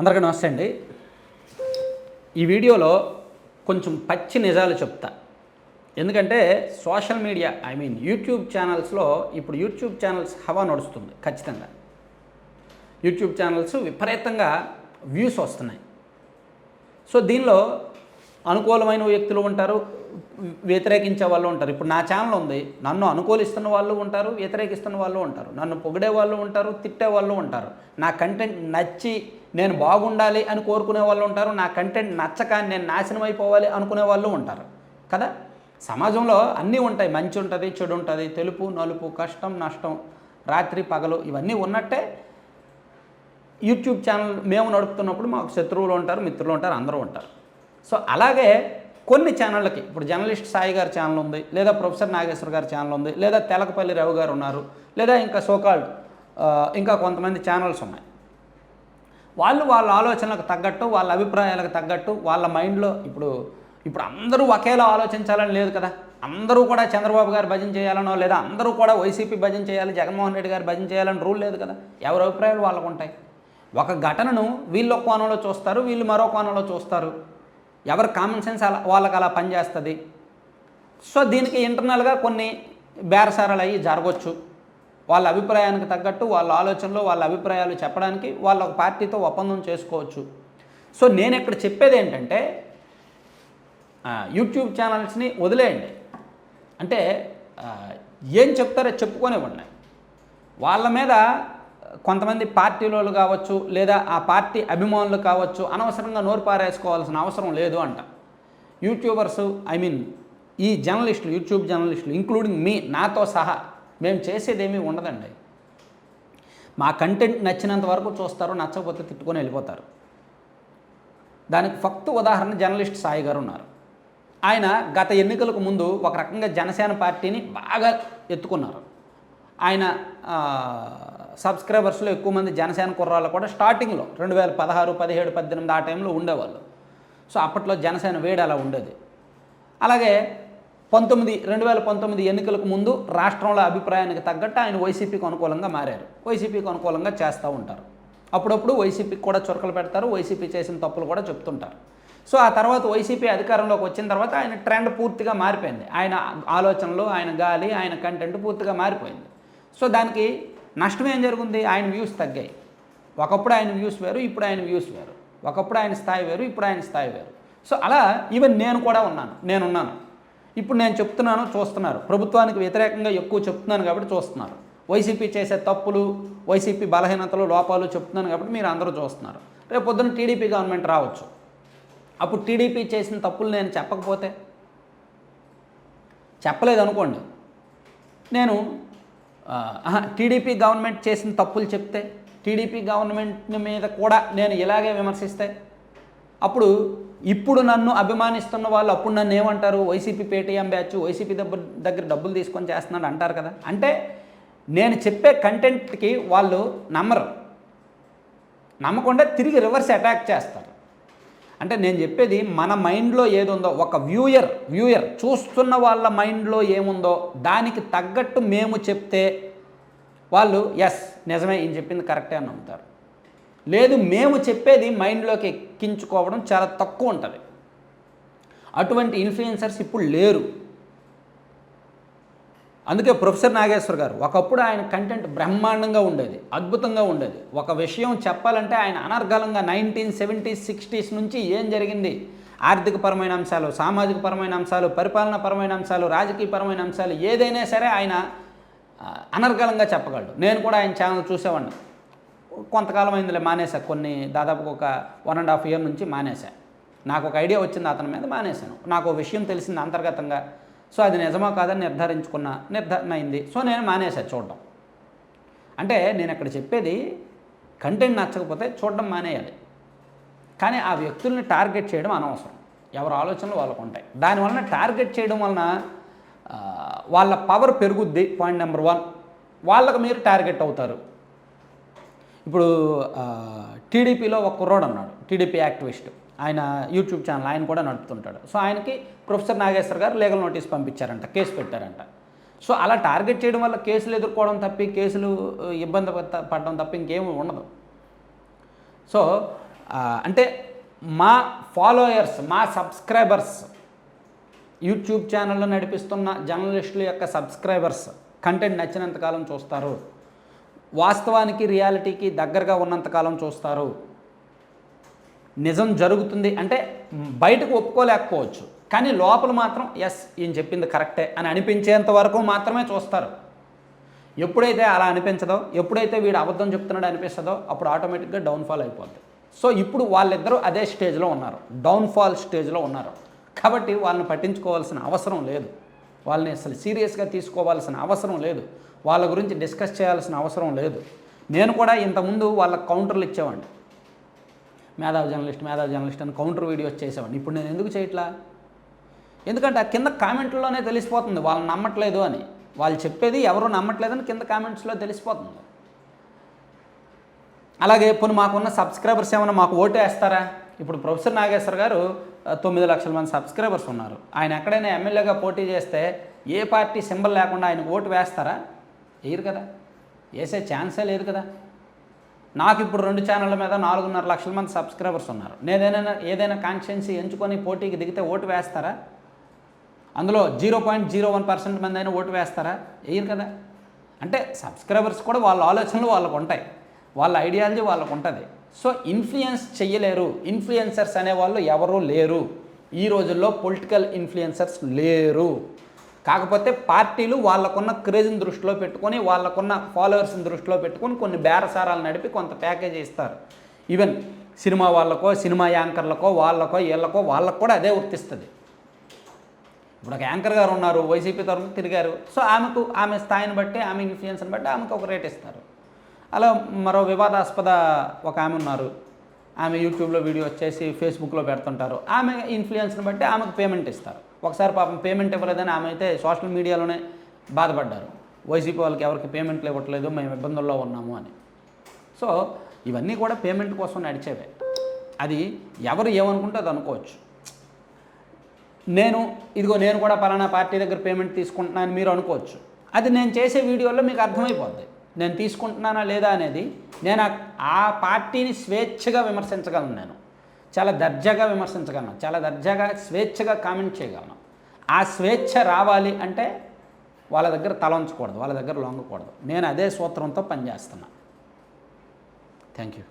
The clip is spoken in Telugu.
అందరికీ నమస్తే అండి. ఈ వీడియోలో కొంచెం పచ్చి నిజాలు చెప్తా. ఎందుకంటే social media I mean YouTube ఛానల్స్లో ఇప్పుడు యూట్యూబ్ ఛానల్స్ హవా నడుస్తుంది ఖచ్చితంగా. యూట్యూబ్ ఛానల్స్ విపరీతంగా వ్యూస్ వస్తున్నాయి. సో దీనిలో అనుకూలమైన వ్యక్తులు ఉంటారు వ్యతిరేకించే వాళ్ళు ఉంటారు. ఇప్పుడు నా ఛానల్ ఉంది. నన్ను అనుకూలిస్తున్న వాళ్ళు ఉంటారు వ్యతిరేకిస్తున్న వాళ్ళు ఉంటారు. నన్ను పొగిడే వాళ్ళు ఉంటారు తిట్టే వాళ్ళు ఉంటారు. నా కంటెంట్ నచ్చి నేను బాగుండాలి అని కోరుకునే వాళ్ళు ఉంటారు. నా కంటెంట్ నచ్చక నేను నాశనం అయిపోవాలి అనుకునే వాళ్ళు ఉంటారు. కదా? సమాజంలో అన్నీ ఉంటాయి. మంచి ఉంటుంది చెడు ఉంటుంది. తెలుపు నలుపు కష్టం నష్టం రాత్రి పగలు ఇవన్నీ ఉన్నట్టే యూట్యూబ్ ఛానల్ మేము నడుపుతున్నప్పుడు మాకు శత్రువులు ఉంటారు మిత్రులు ఉంటారు అందరూ ఉంటారు. సో అలాగే కొన్ని ఛానళ్ళకి ఇప్పుడు జర్నలిస్ట్ సాయి గారి ఛానల్ ఉంది లేదా ప్రొఫెసర్ నాగేశ్వర గారి ఛానల్ ఉంది లేదా తెలకపల్లి రవి గారు ఉన్నారు లేదా ఇంకా సోకాల్డ్ ఇంకా కొంతమంది ఛానల్స్ ఉన్నాయి. వాళ్ళు వాళ్ళ ఆలోచనలకు తగ్గట్టు వాళ్ళ అభిప్రాయాలకు తగ్గట్టు వాళ్ళ మైండ్లో ఇప్పుడు ఇప్పుడు అందరూ ఒకేలా ఆలోచించాలని లేదు కదా. అందరూ కూడా చంద్రబాబు గారు భజన చేయాలనో లేదా అందరూ కూడా వైసీపీ భజన చేయాలి జగన్మోహన్ రెడ్డి గారు భజన చేయాలని రూల్ లేదు కదా. ఎవరి అభిప్రాయాలు వాళ్ళకు ఉంటాయి ఒక ఘటనను వీళ్ళు ఒక కోణంలో చూస్తారు వీళ్ళు మరో కోణంలో చూస్తారు. ఎవరి కామన్ సెన్స్ అలా వాళ్ళకి అలా పనిచేస్తుంది సో దీనికి ఇంటర్నల్గా కొన్ని బేరసారాలు అయ్యి జరగవచ్చు వాళ్ళ అభిప్రాయానికి తగ్గట్టు వాళ్ళ ఆలోచనలు వాళ్ళ అభిప్రాయాలు చెప్పడానికి వాళ్ళ ఒక పార్టీతో ఒప్పందం చేసుకోవచ్చు. సో నేను ఇక్కడ చెప్పేది ఏంటంటే యూట్యూబ్ ఛానల్స్ని వదిలేయండి. అంటే ఏం చెప్తారో చెప్పుకొనివ్వండి. వాళ్ళ మీద కొంతమంది పార్టీలోళ్ళు కావచ్చు లేదా ఆ పార్టీ అభిమానులు కావచ్చు అనవసరంగా నోరు పారేసుకోవాల్సిన అవసరం లేదు అంట. యూట్యూబర్స్ ఐ మీన్ ఈ జర్నలిస్టులు యూట్యూబ్ జర్నలిస్టులు ఇంక్లూడింగ్ మీ నాతో సహా మేము చేసేదేమీ ఉండదండి. మా కంటెంట్ నచ్చినంత వరకు చూస్తారు నచ్చకపోతే తిట్టుకొని వెళ్ళిపోతారు. దానికి ఫక్తు ఉదాహరణ జర్నలిస్ట్ సాయి గారు ఉన్నారు. ఆయన గత ఎన్నికలకు ముందు ఒక రకంగా జనసేన పార్టీని బాగా ఎత్తుకున్నారు. ఆయన సబ్స్క్రైబర్స్లో ఎక్కువ మంది జనసేన కుర్రాళ్ళు కూడా స్టార్టింగ్లో రెండు వేల పదహారు పదిహేడు పద్దెనిమిది ఆ టైంలో ఉండేవాళ్ళు. సో అప్పట్లో జనసేన వేడి అలా ఉండేది. అలాగే పంతొమ్మిది రెండు వేల పంతొమ్మిది ఎన్నికలకు ముందు రాష్ట్రంలో అభిప్రాయానికి తగ్గట్టు ఆయన వైసీపీకి అనుకూలంగా మారారు. వైసీపీకి అనుకూలంగా చేస్తూ ఉంటారు. అప్పుడప్పుడు వైసీపీకి కూడా చురకలు పెడతారు వైసీపీ చేసిన తప్పులు కూడా చెప్తుంటారు. సో ఆ తర్వాత వైసీపీ అధికారంలోకి వచ్చిన తర్వాత ఆయన ట్రెండ్ పూర్తిగా మారిపోయింది. ఆయన ఆలోచనలు ఆయన గాలి ఆయన కంటెంట్ పూర్తిగా మారిపోయింది. సో దానికి నష్టం ఏం జరుగుంది? ఆయన వ్యూస్ తగ్గాయి. ఒకప్పుడు ఆయన వ్యూస్ వేరు ఇప్పుడు ఆయన వ్యూస్ వేరు. ఒకప్పుడు ఆయన స్థాయి వేరు ఇప్పుడు ఆయన స్థాయి వేరు. సో అలా ఈవెన్ నేను కూడా ఉన్నాను నేనున్నాను. ఇప్పుడు నేను చెప్తున్నాను చూస్తున్నారు. ప్రభుత్వానికి వ్యతిరేకంగా ఎక్కువ చెప్తున్నాను కాబట్టి చూస్తున్నారు. వైసీపీ చేసే తప్పులు వైసీపీ బలహీనతలు లోపాలు చెప్తున్నాను కాబట్టి మీరు అందరూ చూస్తున్నారు. రేపు పొద్దున్న టీడీపీ గవర్నమెంట్ రావచ్చు. అప్పుడు టీడీపీ చేసిన తప్పులు నేను చెప్పకపోతే? చెప్పలేదు అనుకోండి. నేను టీడీపీ గవర్నమెంట్ చేసిన తప్పులు చెప్తే టీడీపీ గవర్నమెంట్ మీద కూడా నేను ఇలాగే విమర్శిస్తే అప్పుడు ఇప్పుడు నన్ను అభిమానిస్తున్న వాళ్ళు అప్పుడు నన్ను ఏమంటారు? వైసీపీ పేటీఎం బ్యాచ్ వైసీపీ దగ్గర దగ్గర డబ్బులు తీసుకొని చేస్తున్నాడు అంటారు కదా? అంటే నేను చెప్పే కంటెంట్కి వాళ్ళు నమ్మరు. నమ్మకుండా తిరిగి రివర్స్ అటాక్ చేస్తారు. అంటే నేను చెప్పేది మన మైండ్లో ఏది ఉందో ఒక వ్యూయర్ వ్యూయర్ చూస్తున్న వాళ్ళ మైండ్లో ఏముందో దానికి తగ్గట్టు మేము చెప్తే వాళ్ళు ఎస్ నిజమే ఈయన చెప్పింది కరెక్టే అని నమ్ముతారు. లేదు మేము చెప్పేది మైండ్లోకి ఎక్కించుకోవడం చాలా తక్కువ ఉంటుంది. అటువంటి ఇన్ఫ్లుయెన్సర్స్ ఇప్పుడు లేరు. అందుకే ప్రొఫెసర్ నాగేశ్వర్ గారు ఒకప్పుడు ఆయన కంటెంట్ బ్రహ్మాండంగా ఉండేది అద్భుతంగా ఉండేది. ఒక విషయం చెప్పాలంటే ఆయన అనర్గళంగా నైన్టీన్ సెవెంటీస్ సిక్స్టీస్ నుంచి ఏం జరిగింది? ఆర్థిక పరమైన అంశాలు సామాజిక పరమైన అంశాలు పరిపాలన పరమైన అంశాలు రాజకీయ పరమైన అంశాలు ఏదైనా సరే ఆయన అనర్గళంగా చెప్పగలడు. నేను కూడా ఆయన ఛానల్ చూసేవాడిని. కొంతకాలం అయిందిలే మానేశా. కొన్ని దాదాపు ఒక వన్ అండ్ హాఫ్ ఇయర్ నుంచి మానేశా. నాకు ఒక ఐడియా వచ్చింది అతని మీద మానేశాను. నాకు విషయం తెలిసింది అంతర్గతంగా. సో అది నిజమా కాదని నిర్ధారించుకున్న నిర్ధారణ అయింది సో నేను మానేసా చూడడం. అంటే నేను అక్కడ చెప్పేది కంటెంట్ నచ్చకపోతే చూడడం మానేయాలి. కానీ ఆ వ్యక్తుల్ని టార్గెట్ చేయడం అనవసరం. ఎవరి ఆలోచనలు వాళ్ళకు ఉంటాయి. దానివలన టార్గెట్ చేయడం వలన వాళ్ళ పవర్ పెరుగుద్ది పాయింట్ నెంబర్ వన్. వాళ్ళకు మీరు టార్గెట్ అవుతారు. ఇప్పుడు టీడీపీలో ఒక కుర్రోడు అన్నాడు టీడీపీ యాక్టివిస్ట్. ఆయన యూట్యూబ్ ఛానల్ ఆయన కూడా నడుపుతుంటాడు. సో ఆయనకి professor Nageshwar garu legal notice పంపించారంట case పెట్టారంట. సో అలా టార్గెట్ చేయడం వల్ల కేసులు ఎదుర్కోవడం తప్పి కేసులు ఇబ్బంది పడడం తప్ప ఇంకేమీ ఉండదు. సో అంటే మా ఫాలోయర్స్ మా సబ్స్క్రైబర్స్ యూట్యూబ్ ఛానల్లో నడిపిస్తున్న జర్నలిస్టుల యొక్క సబ్స్క్రైబర్స్ కంటెంట్ నచ్చినంతకాలం చూస్తారు. వాస్తవానికి రియాలిటీకి దగ్గరగా ఉన్నంతకాలం చూస్తారు. నిజం జరుగుతుంది అంటే బయటకు ఒప్పుకోలేకపోవచ్చు. కానీ లోపల మాత్రం ఎస్ ఈయన చెప్పింది కరెక్టే అని అనిపించేంత వరకు మాత్రమే చూస్తారు. ఎప్పుడైతే అలా అనిపించదో ఎప్పుడైతే వీడు అబద్ధం చెప్తున్నాడు అనిపిస్తుందో అప్పుడు ఆటోమేటిక్గా డౌన్ఫాల్ అయిపోద్ది. సో ఇప్పుడు వాళ్ళిద్దరూ అదే స్టేజ్లో ఉన్నారు. డౌన్ఫాల్ స్టేజ్లో ఉన్నారు. కాబట్టి వాళ్ళని పట్టించుకోవాల్సిన అవసరం లేదు. వాళ్ళని అసలు సీరియస్గా తీసుకోవాల్సిన అవసరం లేదు. వాళ్ళ గురించి డిస్కస్ చేయాల్సిన అవసరం లేదు. నేను కూడా ఇంతకుముందు వాళ్ళకి కౌంటర్లు ఇచ్చేవాడిని. మేధావి జర్నలిస్ట్ మేధావి జర్నలిస్ట్ అని కౌంటర్ వీడియోస్ చేసేవాడిని. ఇప్పుడు నేను ఎందుకు చేయట్లా? ఎందుకంటే ఆ కింద కామెంట్లోనే తెలిసిపోతుంది వాళ్ళు నమ్మట్లేదు అని. వాళ్ళు చెప్పేది ఎవరు నమ్మట్లేదని కింద కామెంట్స్లో తెలిసిపోతుంది. అలాగే ఇప్పుడు మాకున్న సబ్స్క్రైబర్స్ ఏమైనా మాకు ఓటు వేస్తారా? ఇప్పుడు ప్రొఫెసర్ నాగేశ్వర్ గారు తొమ్మిది లక్షల మంది సబ్స్క్రైబర్స్ ఉన్నారు. ఆయన ఎక్కడైనా ఎమ్మెల్యేగా పోటీ చేస్తే ఏ పార్టీ సింబల్ లేకుండా ఆయన ఓటు వేస్తారా? వేయరు కదా. వేసే ఛాన్సే లేదు కదా. నాకు ఇప్పుడు రెండు ఛానళ్ళ మీద నాలుగున్నర లక్షల మంది సబ్స్క్రైబర్స్ ఉన్నారు. నేనేదైనా ఏదైనా కాన్స్టిట్యున్సీ ఎంచుకొని పోటీకి దిగితే ఓటు వేస్తారా? అందులో zero point zero one percent మంది అయినా ఓటు వేస్తారా? వేయరు కదా. అంటే సబ్స్క్రైబర్స్ కూడా వాళ్ళ ఆలోచనలు వాళ్ళకు ఉంటాయి. వాళ్ళ ఐడియాలజీ వాళ్ళకు ఉంటుంది. సో ఇన్ఫ్లుయెన్స్ చెయ్యలేరు. ఇన్ఫ్లుయెన్సర్స్ అనేవాళ్ళు ఎవరూ లేరు. ఈ రోజుల్లో పొలిటికల్ ఇన్ఫ్లుయెన్సర్స్ లేరు. కాకపోతే పార్టీలు వాళ్ళకున్న క్రేజ్ని దృష్టిలో పెట్టుకొని వాళ్ళకున్న ఫాలోవర్స్ని దృష్టిలో పెట్టుకొని కొన్ని బేరసారాలు నడిపి కొంత ప్యాకేజ్ ఇస్తారు. ఈవెన్ సినిమా వాళ్ళకో సినిమా యాంకర్లకో వాళ్ళకో వీళ్ళకో వాళ్ళకు కూడా అదే వర్తిస్తుంది ఇప్పుడు ఒక యాంకర్ గారు ఉన్నారు వైసీపీ తరఫున తిరిగారు. సో ఆమెకు ఆమె స్థాయిని బట్టి ఆమె ఇన్ఫ్లుయెన్స్ని బట్టి ఆమెకు ఒక రేట్ ఇస్తారు. అలా మరో వివాదాస్పద ఒక ఆమె ఉన్నారు. ఆమె యూట్యూబ్లో వీడియో వచ్చేసి ఫేస్బుక్లో పెడుతుంటారు. ఆమె ఇన్ఫ్లుయెన్స్ని బట్టి ఆమెకు పేమెంట్ ఇస్తారు. ఒకసారి పాపం పేమెంట్ ఇవ్వలేదని ఆమె అయితే సోషల్ మీడియాలోనే బాధపడ్డారు. వైసీపీ వాళ్ళకి ఎవరికి పేమెంట్లు ఇవ్వట్లేదు మేము ఇబ్బందుల్లో ఉన్నాము అని. సో ఇవన్నీ కూడా పేమెంట్ కోసం నడిచేవే. అది ఎవరు ఏమనుకుంటే అది అనుకోవచ్చు. నేను ఇదిగో నేను కూడా పలానా పార్టీ దగ్గర పేమెంట్ తీసుకుంటున్నాను మీరు అనుకోవచ్చు. అది నేను చేసే వీడియోలో మీకు అర్థమైపోద్ది. నేను తీసుకుంటున్నానా లేదా అనేది నేను ఆ- ఆ పార్టీని స్వేచ్ఛగా విమర్శించగలను నేను. చాలా దర్జాగా విమర్శించగలను చాలా దర్జాగా స్వేచ్ఛగా కామెంట్ చేయగలను. ఆ స్వేచ్ఛ రావాలి అంటే వాళ్ళ దగ్గర తల ఉంచకూడదు వాళ్ళ దగ్గర లొంగకూడదు. నేను అదే సూత్రంతో పనిచేస్తున్నా. Thank you